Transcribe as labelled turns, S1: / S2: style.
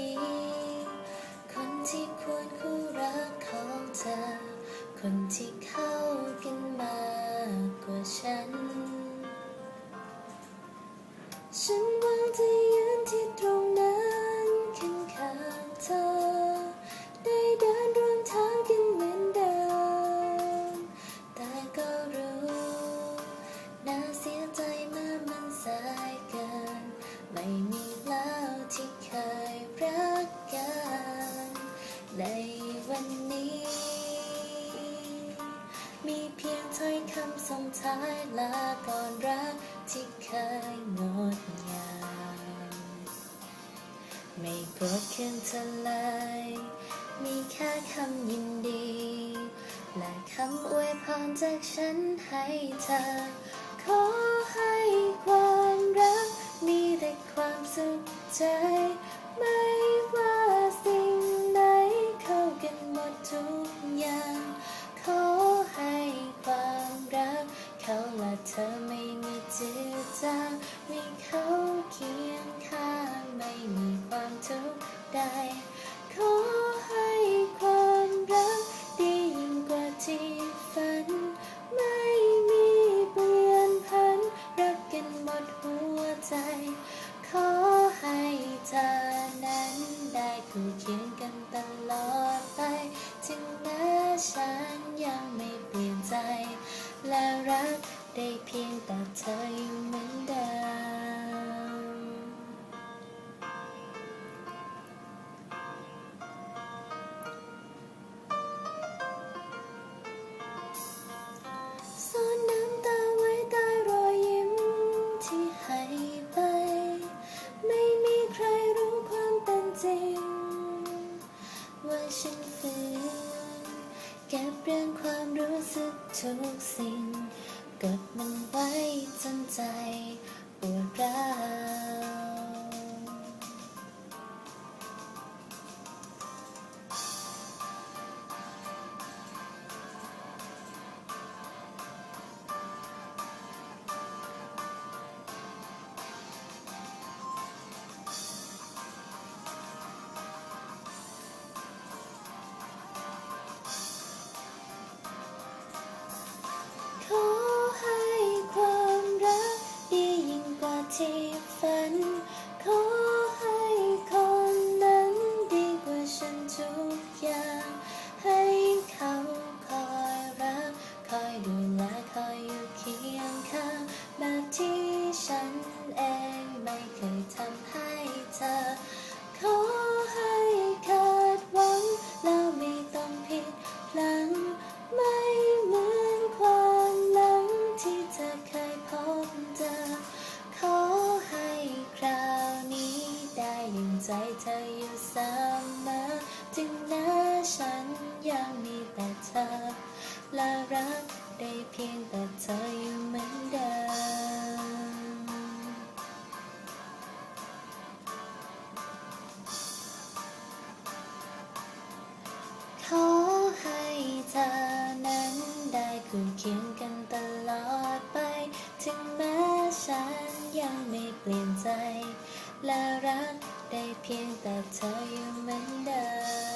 S1: ี คนที่ควรคู่รักของเธอ คนที่เข้ากันมากกว่าฉัน นนี้ มีเพียงถ้อยคำส่งท้ายลาก่อนรักที่เคยงดงามไม่โกรธเคืนเธอเลยมีแค่คำยินดี และคำอวยพรจากฉันให้เธอ ขอให้ความรักมีแต่ความสุขใจไม่ว่า ใดขอให้ความรักดียิ่งกว่าที่ฝัน ไม่มีเปลี่ยนพัน รักกันหมดหัวใจ ขอให้เธอนั้นได้คู่เคียงกันตลอดไป ถึงแม้ฉันยังไม่เปลี่ยนใจ และรักได้เพียงแต่เธออยู่ เก็บเรื่องความรู้สึกทุกสิ่งกดมันไว้จนใจปวดร้าว แต่เธอ และรักได้เพียงแต่เธออยู่เหมือนเดิมขอให้เธอนั้นได้คู่เคียงกันตลอดไป ถึงแม้ฉันยังไม่เปลี่ยนใจ และรักได้เพียงแต่เธออยู่เหมือนเดิม